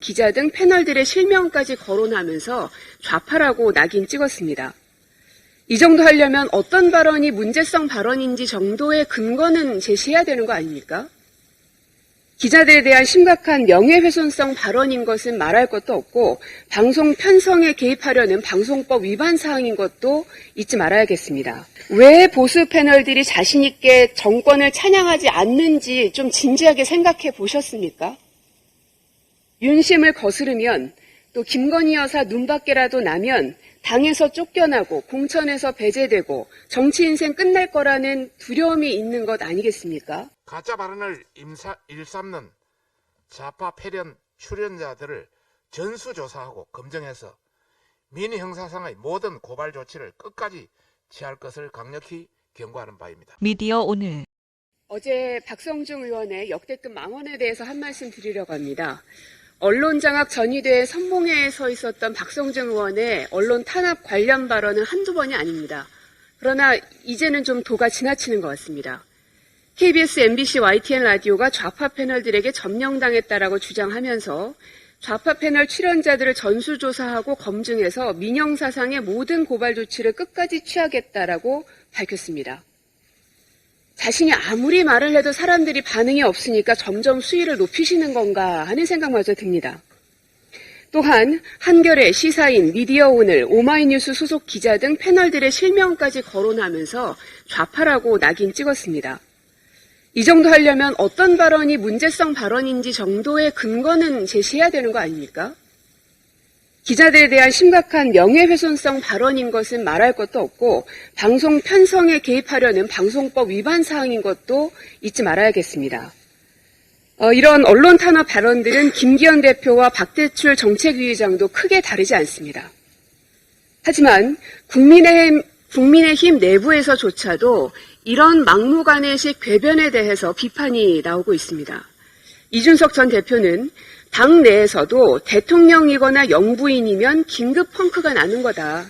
기자 등 패널들의 실명까지 거론하면서 좌파라고 낙인 찍었습니다. 이 정도 하려면 어떤 발언이 문제성 발언인지 정도의 근거는 제시해야 되는 거 아닙니까? 기자들에 대한 심각한 명예훼손성 발언인 것은 말할 것도 없고 방송 편성에 개입하려는 방송법 위반 사항인 것도 잊지 말아야겠습니다. 왜 보수 패널들이 자신 있게 정권을 찬양하지 않는지 좀 진지하게 생각해 보셨습니까? 윤심을 거스르면 또 김건희 여사 눈밖에라도 나면 당에서 쫓겨나고 공천에서 배제되고 정치 인생 끝날 거라는 두려움이 있는 것 아니겠습니까? 가짜 발언을 임사, 일삼는 좌파 패련 출연자들을 전수조사하고 검증해서 민의 형사상의 모든 고발 조치를 끝까지 취할 것을 강력히 경고하는 바입니다. 미디어 오늘 어제 박성중 의원의 역대급 망언에 대해서 한 말씀 드리려고 합니다. 언론 장악 전위대회 선봉에 서 있었던 박성중 의원의 언론 탄압 관련 발언은 한두 번이 아닙니다. 그러나 이제는 좀 도가 지나치는 것 같습니다. KBS, MBC, YTN 라디오가 좌파 패널들에게 점령당했다라고 주장하면서 좌파 패널 출연자들을 전수조사하고 검증해서 민영사상의 모든 고발 조치를 끝까지 취하겠다라고 밝혔습니다. 자신이 아무리 말을 해도 사람들이 반응이 없으니까 점점 수위를 높이시는 건가 하는 생각마저 듭니다. 또한 한겨레, 시사인, 미디어 오늘, 오마이뉴스 소속 기자 등 패널들의 실명까지 거론하면서 좌파라고 낙인 찍었습니다. 이 정도 하려면 어떤 발언이 문제성 발언인지 정도의 근거는 제시해야 되는 거 아닙니까? 기자들에 대한 심각한 명예훼손성 발언인 것은 말할 것도 없고 방송 편성에 개입하려는 방송법 위반 사항인 것도 잊지 말아야겠습니다. 어, 이런 언론 탄압 발언들은 김기현 대표와 박대출 정책위의장도 크게 다르지 않습니다. 하지만 국민의힘, 국민의힘 내부에서조차도 이런 막무가내식 궤변에 대해서 비판이 나오고 있습니다. 이준석 전 대표는 당 내에서도 대통령이거나 영부인이면 긴급 펑크가 나는 거다.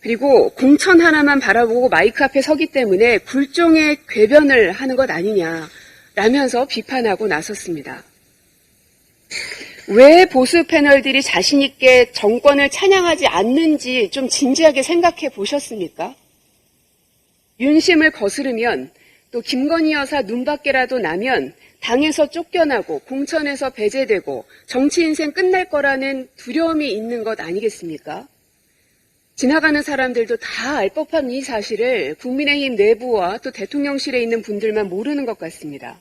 그리고 공천 하나만 바라보고 마이크 앞에 서기 때문에 굴종의 궤변을 하는 것 아니냐. 라면서 비판하고 나섰습니다. 왜 보수 패널들이 자신있게 정권을 찬양하지 않는지 좀 진지하게 생각해 보셨습니까? 윤심을 거스르면 또 김건희 여사 눈밖에라도 나면 당에서 쫓겨나고 공천에서 배제되고 정치 인생 끝날 거라는 두려움이 있는 것 아니겠습니까? 지나가는 사람들도 다 알 법한 이 사실을 국민의힘 내부와 또 대통령실에 있는 분들만 모르는 것 같습니다.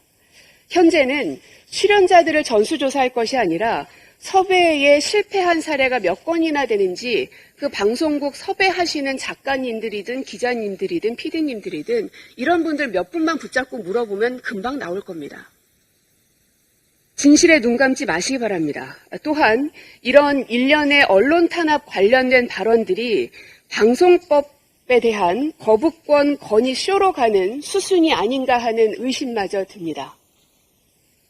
현재는 출연자들을 전수조사할 것이 아니라 섭외에 실패한 사례가 몇 건이나 되는지 그 방송국 섭외하시는 작가님들이든 기자님들이든 피디님들이든 이런 분들 몇 분만 붙잡고 물어보면 금방 나올 겁니다. 진실에 눈 감지 마시기 바랍니다. 또한 이런 일련의 언론 탄압 관련된 발언들이 방송법에 대한 거부권 건의 쇼로 가는 수순이 아닌가 하는 의심마저 듭니다.